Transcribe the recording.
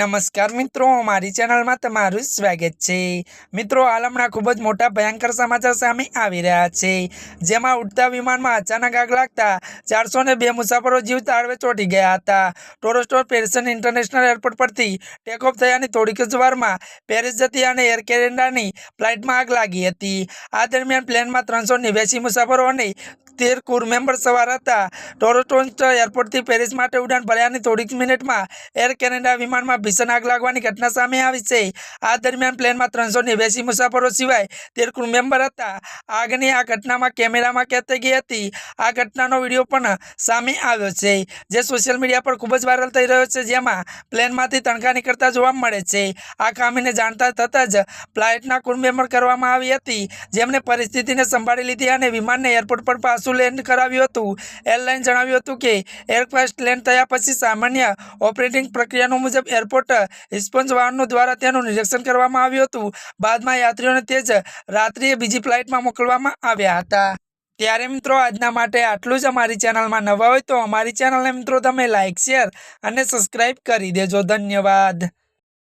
નમસ્કાર મિત્રો, મારી ચેનલમાં તમારું સ્વાગત છે. મિત્રો, હાલ ખૂબ જ મોટા ભયંકર સમાચાર સામે આવી રહ્યા છે. જેમાં ઉડતા વિમાનમાં અચાનક આગ લાગતા ચારસો બે મુસાફરો જીવ તાળવે ચોંટી ગયા હતા. ટોરોસ્ટોર પેરિસન ઇન્ટરનેશનલ એરપોર્ટ પરથી ટેક ઓફ થયાની થોડીક જ વારમાં પેરિસ જતી અને એર કેનેડાની ફ્લાઇટમાં આગ લાગી હતી. આ દરમિયાન પ્લેનમાં ત્રણસો નેવ્યાસી મુસાફરો અને તેર ક્રૂ મેમ્બર સવાર હતા. ટોરોસ્ટોન એરપોર્ટથી પેરિસ માટે ઉડાન ભર્યાની થોડીક મિનિટમાં એર કેનેડા વિમાનમાં ભીષણ આગ લાગવાની ઘટના સામે આવી છે. આ દરમિયાન પ્લેનમાં ત્રણસો નેવ્યાસી મુસાફરો સિવાય તેર ક્રૂ મેમ્બર હતા. આગની આ ઘટનામાં કેમેરામાં કેદ ગઈ હતી. આ ઘટનાનો વીડિયો પણ સામે આવ્યો છે, જે સોશિયલ મીડિયા પર ખૂબ જ વાયરલ થઈ રહ્યો છે, જેમાં પ્લેનમાંથી તણખા નીકળતા જોવા મળે છે. આ ખામીને જાણતા થતાં જ ફ્લાઇટના ક્રૂ મેમ્બર કરવામાં આવી હતી, જેમણે પરિસ્થિતિને સંભાળી લીધી અને વિમાનને એરપોર્ટ પર પાછું લેન્ડ કરાવ્યું હતું. એરલાઇન જણાવ્યું હતું કે એરક્રાફ્ટ લેન્ડ થયા પછી સામાન્ય ઓપરેટિંગ પ્રક્રિયાનો મુજબ એરપોર્ટ રિસ્પોન્સ વાહનો દ્વારા તેનું નિરીક્ષણ કરવામાં આવ્યું હતું. બાદમાં યાત્રીઓને તે જ રાત્રિએ બીજી ફ્લાઇટમાં મોકલવામાં આવ્યા હતા. ત્યારે મિત્રો આજના માટે આટલું જ અમારી ચેનલમાં નવા હોય તો અમારી ચેનલને મિત્રો તમે લાઇક શેર અને સબસ્ક્રાઈબ કરી દેજો. ધન્યવાદ.